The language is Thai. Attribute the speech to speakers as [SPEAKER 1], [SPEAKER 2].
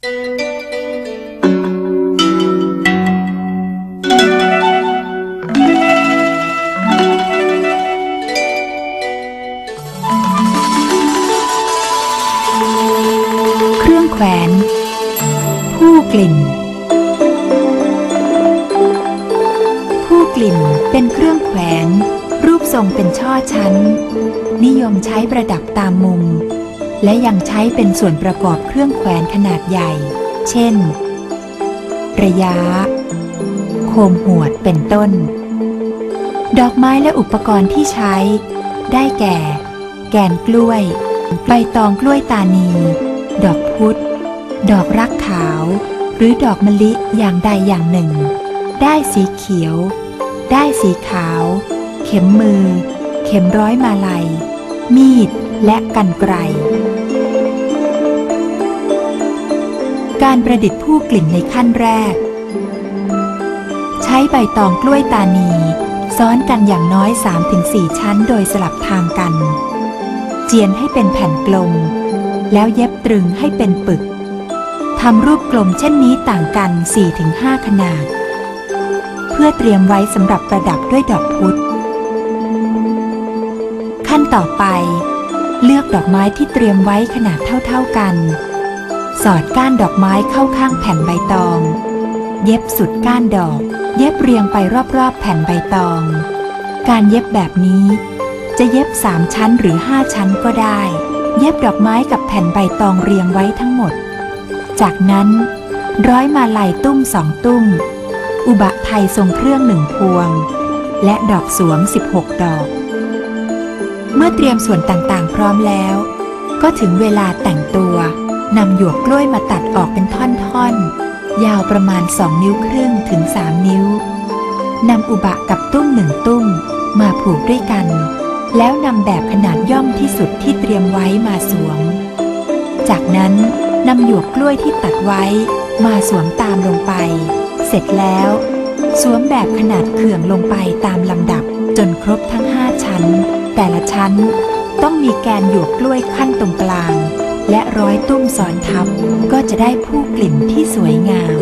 [SPEAKER 1] เครื่องแขวน ผู้กลิ่น ผู้กลิ่นเป็นเครื่องแขวน รูปทรงเป็นช่อชั้น นิยมใช้ประดับตามมุม และยังใช้เป็นส่วนประกอบเครื่องแขวนขนาดใหญ่ เช่น ระยะ โคมหวดเป็นต้น ดอกไม้และอุปกรณ์ที่ใช้ ได้แก่ แกนกล้วย ใบตองกล้วยตานี ดอกพุธ ดอกรักขาว หรือดอกมะลิอย่างใดอย่างหนึ่ง ได้สีเขียว ได้สีขาว เข็มมือ เข็มร้อยมาลัย มีดและกันไกร การประดิษฐ์ผู้กลิ่นในขั้นแรก ใช้ใบตองกล้วยตานี ซ้อนกันอย่างน้อย 3-4 ชั้นโดยสลับทางกัน เจียนให้เป็นแผ่นกลม แล้วเย็บตรึงให้เป็นปึกทำรูปกลมเช่นนี้ต่างกัน 4-5 ขนาด เพื่อเตรียมไว้สำหรับประดับด้วยดอกพุธขั้นต่อไป เลือกดอกไม้ที่เตรียมไว้ขนาดเท่าๆกัน สอดก้านดอกไม้เข้าข้างแผ่นใบตอง เย็บสุดก้านดอก เย็บเรียงไปรอบๆ แผ่นใบตอง การเย็บแบบนี้ จะเย็บสามชั้นหรือห้าชั้นก็ได้ เย็บดอกไม้กับแผ่นใบตองเรียงไว้ทั้งหมด จากนั้น ร้อยมาลัยตุ้มสองตุ้ม อุบะไทยทรงเครื่องหนึ่งพวง และดอกสวง 16 ดอก เมื่อเตรียมส่วนต่างๆ พร้อมแล้ว ก็ถึงเวลาแต่งตัว นำหยวกกล้วยมาตัดออกเป็นท่อนๆ ยาวประมาณ2นิ้วครึ่งถึง3นิ้วนำอุบะกับตุ้มหนึ่งตุ้มมาผูกด้วยกัน แล้วนำแบบขนาดย่อมที่สุดที่เตรียมไว้มาสวม จากนั้นนำหยวกกล้วยที่ตัดไว้มาสวมตามลงไป เสร็จแล้ว สวมแบบขนาดเขื่องลงไปตามลำดับจนครบทั้งห้าชั้น แต่ละชั้นต้องมีแกนหยวกกล้วยขั้นตรงกลาง และร้อยตุ้มซ้อนทับก็จะได้ผู้กลิ่นที่สวยงาม